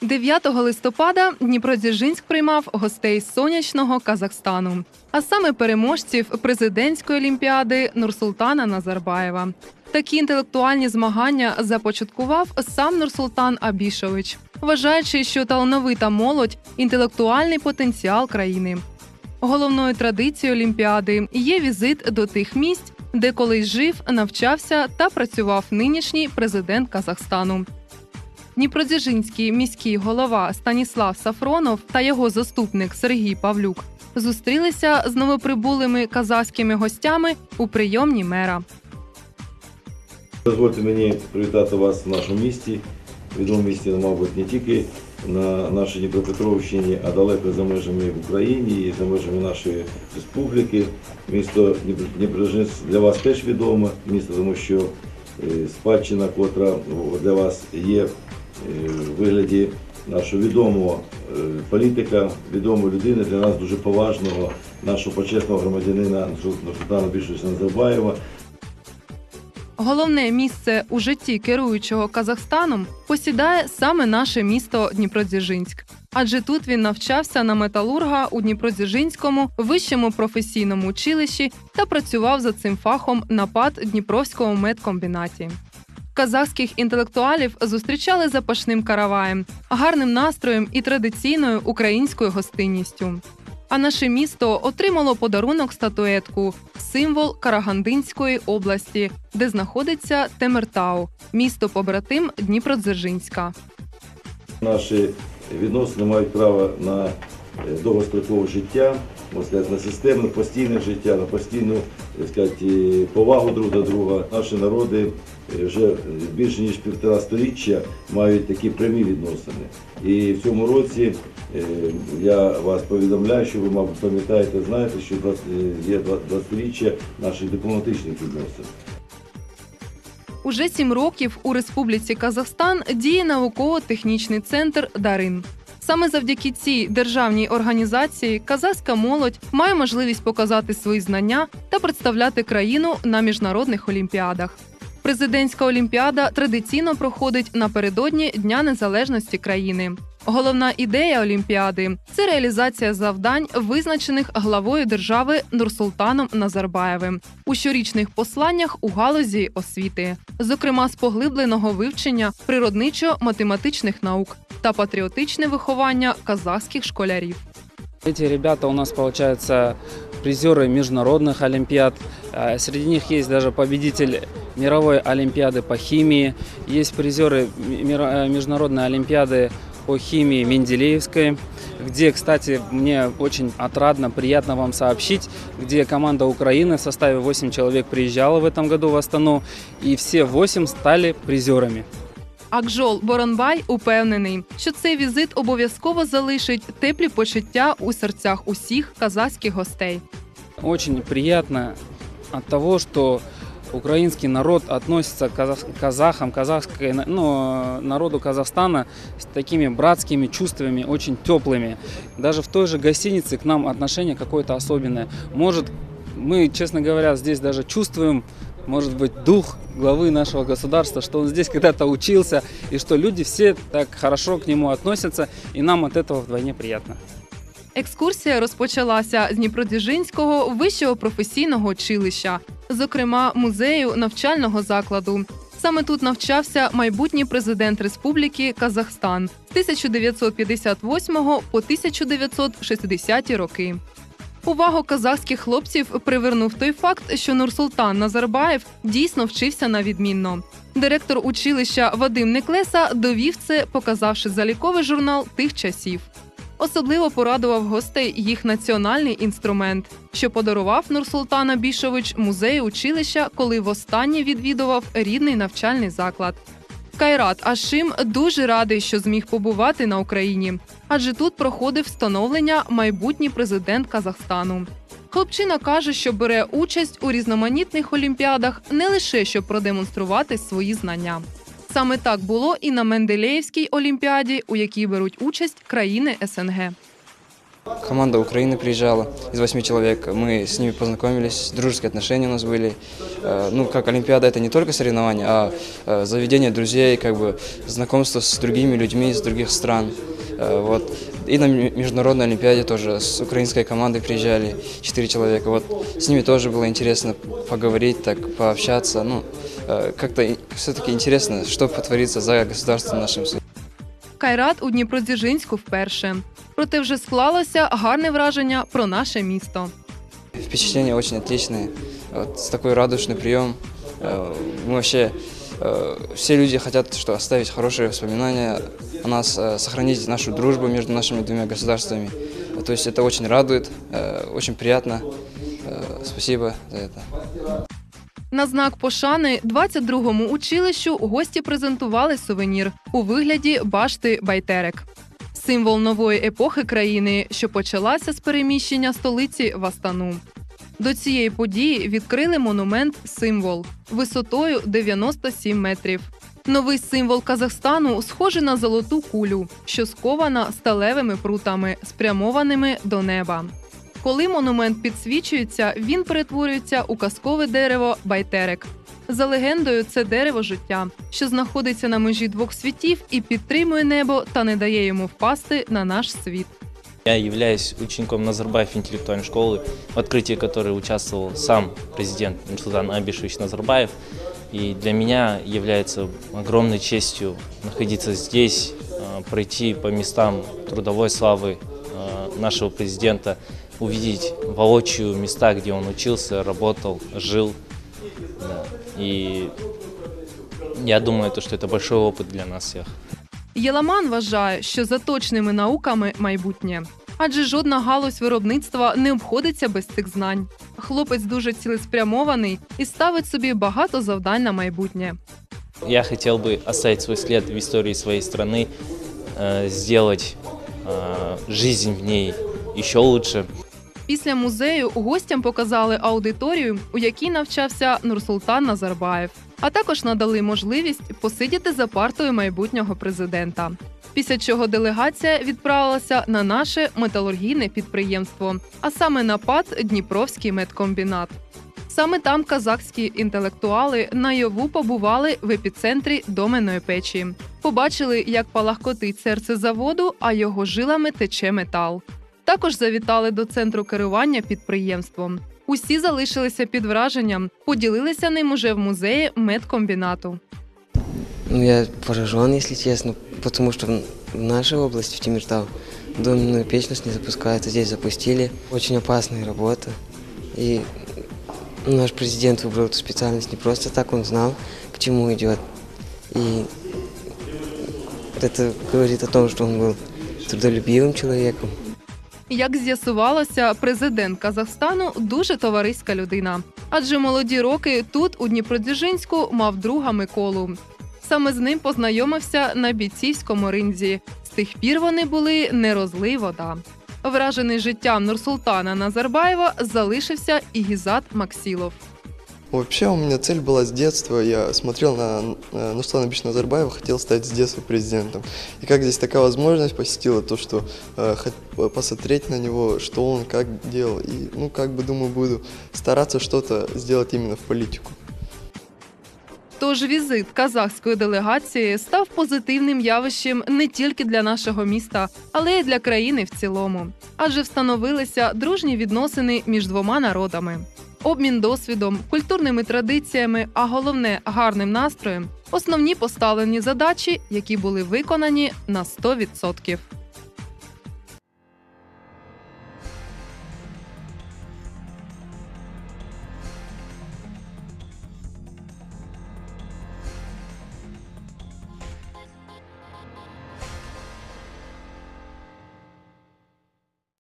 9 листопада Дніпродзержинськ приймав гостей сонячного Казахстану, а саме переможців президентської олімпіади Нурсултана Назарбаєва. Такі інтелектуальні змагання започаткував сам Нурсултан Абішович, вважаючи, що талановита молодь інтелектуальний потенціал країни. Головною традицією Олімпіади є візит до тих місць, де колись жив, навчався та працював нинішній президент Казахстану. Дніпродзержинський міський голова Станіслав Сафронов та його заступник Сергій Павлюк зустрілися з новоприбулими казахськими гостями у прийомні мера. Дозвольте мені привітати вас в нашому місті. Відомому місті, мабуть, не тільки на нашій Дніпропетровщині, а далеко за межами України і за межами нашої республіки. Місто Дніпро- Дніпродзержинськ для вас теж відоме місто, тому що е, спадщина, котра для вас є в вигляді нашого відомого е, політика, відомої людини, для нас дуже поважного, нашого почесного громадянина Нурсултана Бішовича Назарбаєва. Головне місце у житті керуючого Казахстаном посідає саме наше місто Дніпродзержинськ. Адже тут він навчався на металурга у Дніпродзержинському вищому професійному училищі та працював за цим фахом на ПАД Дніпровському медкомбінаті. Казахських інтелектуалів зустрічали запашним караваєм, гарним настроєм і традиційною українською гостинністю. А наше місто отримало подарунок статуетку символ Карагандинської області, де знаходиться Темиртау, місто побратим Дніпродзержинська. Наші відносини мають право на довгострокове життя, можна сказати, на системне, постійне життя, на постійну сказати, повагу друг до друга. Наші народи е, вже більше ніж півтора сторіччя мають такі прямі відносини. І в цьому році е, я вас повідомляю, що ви, мабуть, пам'ятаєте, знаєте, що 20 е, є 20-річчя наших дипломатичних відносин. Уже сім років у Республіці Казахстан діє науково-технічний центр Дарин. Саме завдяки цій державній організації казахська молодь має можливість показати свої знання та представляти країну на міжнародних олімпіадах. Президентська олімпіада традиційно проходить напередодні Дня Незалежності країни. Головна ідея олімпіади це реалізація завдань, визначених главою держави Нурсултаном Назарбаєвим у щорічних посланнях у галузі освіти, зокрема з поглибленого вивчення природничо-математичних наук та патріотичне виховання казахських школярів. Эти ребята у нас, получается, призеры международных олимпиад. А Среди них есть даже победитель мировой олимпиады по химии. Есть призеры мира- э, международной олимпиады по химии Менделеевской, где, кстати, мне очень отрадно, приятно вам сообщить, где команда Украины в составе 8 человек приезжала в этом году в Астану, и все 8 стали призерами. Акжол Боронбай упевнений, що цей візит обов'язково залишить теплі почуття у серцях усіх казахських гостей. Очень приятно от того, что украинский народ относится к казахам, казахской, ну, народу Казахстана с такими братскими чувствами, очень теплыми. Даже в той же гостинице к нам отношение какое-то особенное. Может, мы, честно говоря, здесь даже чувствуем, может быть, дух главы нашего государства, что он здесь когда-то учился, и что люди все так хорошо к нему относятся, и нам от этого вдвойне приятно. Екскурсія розпочалася з Дніпродзержинського вищого професійного училища, зокрема музею навчального закладу. Саме тут навчався майбутній президент Республіки Казахстан з 1958 по 1960 роки. Увагу казахських хлопців привернув той факт, що Нурсултан Назарбаєв дійсно вчився на відмінно. Директор училища Вадим Неклеса довів це, показавши заліковий журнал тих часів. Особливо порадував гостей їх національний інструмент, що подарував Нурсултан Абішович музею училища, коли востаннє відвідував рідний навчальний заклад. Кайрат Ашим дуже радий, що зміг побувати на Україні, адже тут проходив встановлення майбутній президент Казахстану. Хлопчина каже, що бере участь у різноманітних олімпіадах не лише щоб продемонструвати свої знання. Саме так було і на Менделеївській олімпіаді, у якій беруть участь країни СНГ. Команда Украины приезжала из восьми человек. Мы с ними познакомились, дружеские отношения у нас были. Э, Ну, как Олимпиада, это не только соревнования, а э, заведение друзей, как бы знакомство с другими людьми из других стран. Э, Вот. И на ме- международной Олимпиаде тоже с украинской командой приезжали четыре человека. Вот с ними тоже было интересно поговорить, так пообщаться. Ну, как-то все-таки интересно, что потворится за государством нашим. Кайрат у Дніпродзержинську вперше. Проте вже склалося гарне враження про наше місто. Впечатления очень отличные. Вот, с такой радушный прием. Э, Мы вообще э, все люди хотят, что оставить хорошие воспоминания о нас, э, сохранить нашу дружбу между нашими двумя государствами. Э, То есть это очень радует, э, очень приятно. Э, Спасибо за это. На знак пошани 22-му училищу гості презентували сувенір у вигляді башти Байтерек. Символ нової епохи країни, що почалася з переміщення столиці в Астану. До цієї події відкрили монумент символ висотою 97 метрів. Новий символ Казахстану схожий на золоту кулю, що скована сталевими прутами, спрямованими до неба. Коли монумент підсвічується, він перетворюється у казкове дерево байтерек. За легендою, це дерево життя, що знаходиться на межі двох світів і підтримує небо та не дає йому впасти на наш світ. Я являюсь учеником Назарбаев интеллектуальной школы, в открытии которой участвовал сам президент Нурсултан Абишевич Назарбаев. И для меня является огромной честью находиться здесь, э, пройти по местам трудовой славы э, нашего президента, увидеть воочию места, где он учился, работал, жил. Да. И я думаю, то, что это большой опыт для нас всех. Єламан вважає, що за точними науками майбутнє. Адже жодна галузь виробництва не обходиться без цих знань. Хлопець дуже цілеспрямований і ставить собі багато завдань на майбутнє. Я хотел бы оставить свой след в истории своей страны, э, сделать э, жизнь в ней еще лучше. Після музею гостям показали аудиторію, у якій навчався Нурсултан Назарбаєв, а також надали можливість посидіти за партою майбутнього президента. Після чого делегація відправилася на наше металургійне підприємство, а саме на ПАД Дніпровський медкомбінат. Саме там казахські інтелектуали найову побували в епіцентрі доменної печі. Побачили, як палахкотить серце заводу, а його жилами тече метал. Також завітали до центру керування підприємством. Усі залишилися під враженням, поділилися ним уже в музеї медкомбінату. Ну, я поражен, если честно, потому что в в нашей области, в Тимиртау, доменную печь нас не запускают, а здесь запустили. Очень опасная работа. И наш президент выбрал эту специальность не просто так, он знал, к чему идет. И это говорит о том, что он был трудолюбивым человеком. Як з'ясувалося, президент Казахстану дуже товариська людина. Адже молоді роки тут, у Дніпродзержинську, мав друга Миколу. Саме з ним познайомився на бійцівському ринзі. З тих пір вони були не розли вода. Вражений життям Нурсултана Назарбаєва залишився і Гізат Максілов. Вообще у меня цель была с детства. Я смотрел на э, Нурсултана Ильича Назарбаева, хотел стать с детства президентом. И как здесь такая возможность посетила, то что э, хот- посмотреть на него, что он как делал. И, ну, как бы, думаю, буду стараться что-то сделать именно в политику. Тож візит казахської делегації став позитивним явищем не тільки для нашого міста, але й для країни в цілому. Адже встановилися дружні відносини між двома народами. Обмін досвідом, культурними традиціями, а головне гарним настроєм основні поставлені задачі, які були виконані на 100%.